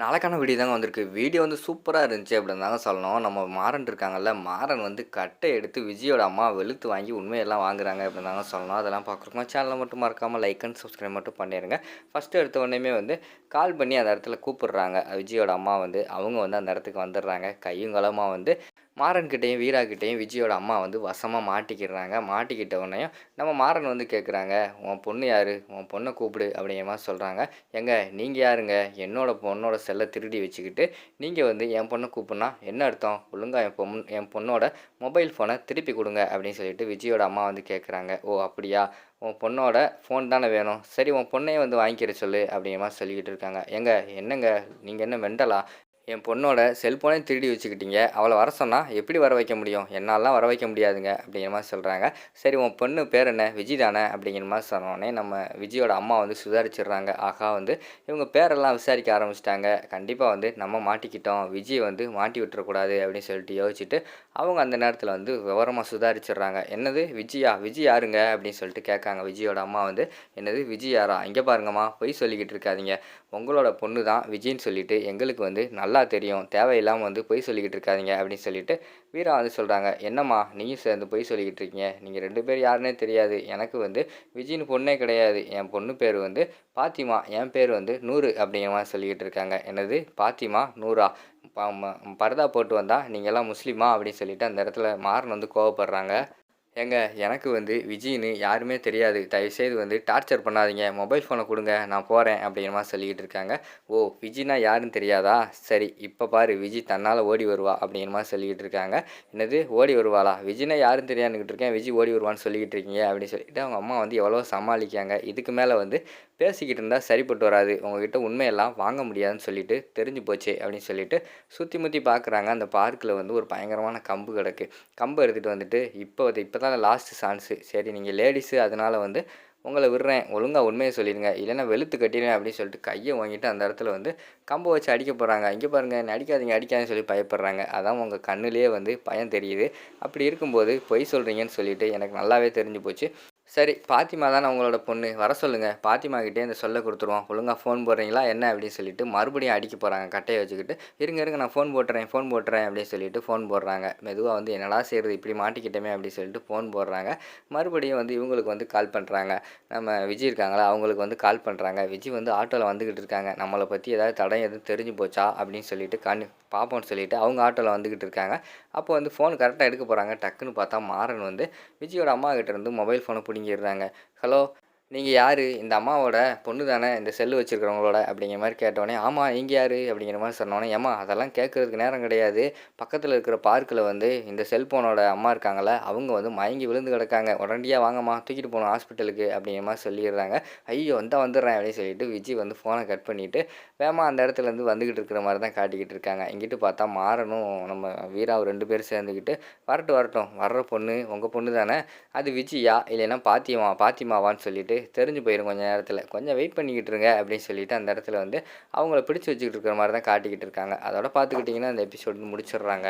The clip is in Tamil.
நாளைக்கான வீடியோ தாங்க வந்திருக்கு. வீடியோ வந்து சூப்பராக இருந்துச்சு அப்படின்னு தாங்க சொல்லணும். நம்ம மாறன் இருக்காங்கல்ல மாறன் வந்து கட்டை எடுத்து விஜயோட அம்மா வெளுத்து வாங்கி உண்மையெல்லாம் வாங்குறாங்க அப்படின்னு தாங்க சொல்லணும். அதெல்லாம் பார்க்குறோமா சேனலை மட்டும் மறக்காமல் லைக் அண்ட் சப்ஸ்கிரைப் மட்டும் பண்ணிடுங்க ஃபஸ்ட்டு எடுத்த உடனே வந்து கால் பண்ணி அந்த இடத்துல கூப்பிடுறாங்க. விஜயோட அம்மா வந்து அவங்க வந்து அந்த இடத்துக்கு வந்துடுறாங்க. கையும் களமாக வந்து மாறன்கிட்டையும் வீராக்கிட்டையும் விஜயோட அம்மா வந்து வசமாக மாட்டிக்கிறாங்க. மாட்டிக்கிட்ட உடனேயும் நம்ம மாறன் வந்து கேட்குறாங்க உன் பொண்ணு யார்? உன் பொண்ணை கூப்பிடு அப்படிங்கிற மாதிரி சொல்கிறாங்க எங்க நீங்கள் யாருங்க? என்னோட பொண்ணோட செல்லை திருடி வச்சுக்கிட்டு நீங்கள் வந்து என் பொண்ணை கூப்பிட்னா என்ன அர்த்தம்? ஒழுங்கா என் பொண்ணு என் பொண்ணோட மொபைல் ஃபோனை திருப்பி கொடுங்க அப்படின்னு சொல்லிட்டு விஜயோட அம்மா வந்து கேட்குறாங்க ஓ அப்படியா? உன் பொண்ணோட ஃபோன் தானே வேணும்? சரி உன் பொண்ணையே வந்து வாங்கிக்கிற சொல்லு அப்படிங்கிற மாதிரி சொல்லிக்கிட்டு இருக்காங்க. எங்க என்னங்க? நீங்கள் என்ன மெண்டலா? என் பொண்ணோட செல்ஃபோனே திருடி வச்சுக்கிட்டீங்க. அவளை வர சொன்னால் எப்படி வர வைக்க முடியும்? என்னாலாம் வர வைக்க முடியாதுங்க அப்படிங்கிற மாதிரி சொல்கிறாங்க சரி உன் பொண்ணு பேர் என்ன? விஜய் தானே? அப்படிங்கிற மாதிரி சொன்னோடனே நம்ம விஜயோட அம்மா வந்து சுதாரிச்சிடுறாங்க. ஆகா வந்து இவங்க பேரெல்லாம் விசாரிக்க ஆரம்பிச்சிட்டாங்க. கண்டிப்பாக வந்து நம்ம மாட்டிக்கிட்டோம். விஜய் வந்து மாட்டி விட்டுறக்கூடாது அப்படின்னு சொல்லிட்டு யோசிச்சுட்டு அவங்க அந்த நேரத்தில் வந்து விவரமாக சுதாரிச்சிடுறாங்க. என்னது? விஜயா? விஜய் யாருங்க? அப்படின்னு சொல்லிட்டு கேட்காங்க. விஜயோட அம்மா வந்து என்னது? விஜய் யாரா? இங்கே பாருங்கம்மா பொய் சொல்லிக்கிட்டு இருக்காதீங்க. உங்களோட பொண்ணு தான் விஜய்ன்னு சொல்லிட்டு எங்களுக்கு வந்து நல்லா தெரியும்? தேவையில்லாமல் வந்து பொய் சொல்லிக்கிட்டு இருக்காதீங்க அப்படின்னு சொல்லிட்டு வீரா வந்து சொல்கிறாங்க என்னம்மா நீயும் சேர்ந்து பொய் சொல்லிக்கிட்டு இருக்கீங்க? நீங்கள் ரெண்டு பேர் யாருன்னே தெரியாது. எனக்கு வந்து விஜய்னு பொண்ணே கிடையாது. என் பொண்ணு பேர் வந்து பாத்திமா. என் பேர் வந்து நூறு அப்படிங்கிற மாதிரி சொல்லிக்கிட்டு இருக்காங்க. என்னது? பாத்திமா? நூறா? ப- ம- பரதா போட்டு வந்தா நீங்கள்லாம் முஸ்லீமா அப்படின்னு சொல்லிட்டு அந்த இடத்துல மாறன் வந்து கோவப்படுறாங்க. ஏங்க எனக்கு வந்து விஜய்னு யாருமே தெரியாது. தயவுசெய்து வந்து டார்ச்சர் பண்ணாதீங்க. மொபைல் ஃபோனை கொடுங்க நான் போகிறேன் அப்படிங்கிற மாதிரி சொல்லிக்கிட்டு இருக்காங்க. ஓ விஜய்னா யாருன்னு தெரியாதா? சரி இப்போ பாரு விஜய் தன்னால் ஓடி வருவா அப்படிங்கிற மாதிரி சொல்லிக்கிட்டு இருக்காங்க. என்னது ஓடி வருவாளா? விஜய்னா யாருன்னு தெரியாதுன்னு இருக்கேன். விஜய் ஓடி வருவான்னு சொல்லிக்கிட்டு இருக்கீங்க அப்படின்னு சொல்லிட்டு அவங்க அம்மா வந்து எவ்வளோ சமாளிக்காங்க இதுக்கு மேலே வந்து பேசிக்கிட்டு இருந்தால் சரிப்பட்டு வராது. உங்ககிட்ட உண்மையெல்லாம் வாங்க முடியாதுன்னு சொல்லிட்டு தெரிஞ்சு போச்சு அப்படின்னு சொல்லிட்டு சுற்றி முற்றி பார்க்குறாங்க அந்த பார்க்கில் வந்து ஒரு பயங்கரமான கம்பு கிடக்கு. கம்பு எடுத்துகிட்டு வந்துட்டு இப்போ இப்போ தான் லாஸ்ட்டு சான்ஸு சரி நீங்கள் லேடிஸு அதனால் வந்து உங்களை விடுறேன். ஒழுங்காக உண்மையை சொல்லிடுங்க. இல்லைன்னா வெளுத்து கட்டிடுவேன் அப்படின்னு சொல்லிட்டு கையை வாங்கிட்டு அந்த இடத்துல வந்து கம்பை வச்சு அடிக்க போகிறாங்க இங்கே பாருங்கள் அடிக்காதீங்க அடிக்காதுன்னு சொல்லி பயப்படுறாங்க. அதான் உங்கள் கண்ணுலேயே வந்து பயம் தெரியுது. அப்படி இருக்கும்போது பொய் சொல்கிறீங்கன்னு சொல்லிட்டு எனக்கு நல்லாவே தெரிஞ்சு போச்சு. சரி பாத்திமா தானே உங்களோட பொண்ணு. வர சொல்லுங்கள் பாத்திமா கிட்டே இந்த சொல்ல கொடுத்துருவோம். ஒழுங்காக ஃபோன் போடுறீங்களா? என்ன அப்படின்னு சொல்லிட்டு மறுபடியும் அடிக்க போகிறாங்க கட்டையை வச்சுக்கிட்டு இருங்க இருங்க நான் ஃபோன் போட்டுறேன் ஃபோன் போட்டுறேன் அப்படின்னு சொல்லிட்டு ஃபோன் போடுறாங்க. மெதுவாக வந்து என்னடா செய்கிறது இப்படி மாட்டிக்கிட்டோமே அப்படின்னு சொல்லிட்டு ஃபோன் போடுறாங்க. மறுபடியும் வந்து இவங்களுக்கு வந்து கால் பண்ணுறாங்க நம்ம விஜய் இருக்காங்களா? அவங்களுக்கு வந்து கால் பண்ணுறாங்க விஜய் வந்து ஆட்டோவில் வந்துக்கிட்டு இருக்காங்க. நம்மளை பற்றி ஏதாவது தடம் எதுவும் தெரிஞ்சு போச்சா? அப்படின்னு சொல்லிட்டு கண் பார்ப்போம்னு சொல்லிட்டு அவங்க ஆட்டோவில் வந்துக்கிட்டு இருக்காங்க. அப்போ வந்து ஃபோன் கரெக்டாக எடுக்க போகிறாங்க டக்குன்னு பார்த்தா மாறன் வந்து விஜயோட அம்மா கிட்டேருந்து மொபைல் ஃபோனை பிடிங்கிடுறாங்க ஹலோ நீங்கள் யார்? இந்த அம்மாவோட பொண்ணு தானே? இந்த செல்லு வச்சுருக்கிறவங்களோட அப்படிங்கிற மாதிரி கேட்டோடனே ஆமாம் இங்கே யார்? அப்படிங்கிற மாதிரி சொன்னோன்னே ஏமா அதெல்லாம் கேட்குறதுக்கு நேரம் கிடையாது. பக்கத்தில் இருக்கிற பார்க்கில் வந்து இந்த செல்ஃபோனோட அம்மா இருக்காங்களே அவங்க வந்து மயங்கி விழுந்து கிடக்காங்க. உடனடியாக வாங்கம்மா தூக்கிட்டு போகணும் ஹாஸ்பிட்டலுக்கு அப்படிங்கிற மாதிரி சொல்லிடுறாங்க. ஐயோ வந்தால் வந்துடுறேன் அப்படின்னு சொல்லிட்டு விஜய் வந்து ஃபோனை கட் பண்ணிவிட்டு வேமா அந்த இடத்துல இருந்து வந்துக்கிட்டு இருக்கிற மாதிரி தான் காட்டிக்கிட்டு இருக்காங்க. இங்கிட்டு பார்த்தா மாறணும். நம்ம வீராவும் ரெண்டு பேரும் சேர்ந்துக்கிட்டு வரட்டும் வரட்டும். வர்ற பொண்ணு உங்கள் பொண்ணு தானே? அது விஜயா? இல்லைன்னா பாத்தியமா? பாத்திமாவான்னு சொல்லிட்டு தெரிஞ்சு போயிடும் கொஞ்சம் நேரத்தில். கொஞ்சம் வெயிட் பண்ணிக்கிட்டு இருங்க அப்படின்னு சொல்லிட்டு அந்த இடத்துல வந்து அவங்கள பிடிச்சி வச்சுக்கிட்டு இருக்கிற மாதிரி தான் காட்டிக்கிட்டு இருக்காங்க. அதோட பார்த்துக்கிட்டிங்கன்னா அந்த எபிசோடு முடிச்சிடுறாங்க.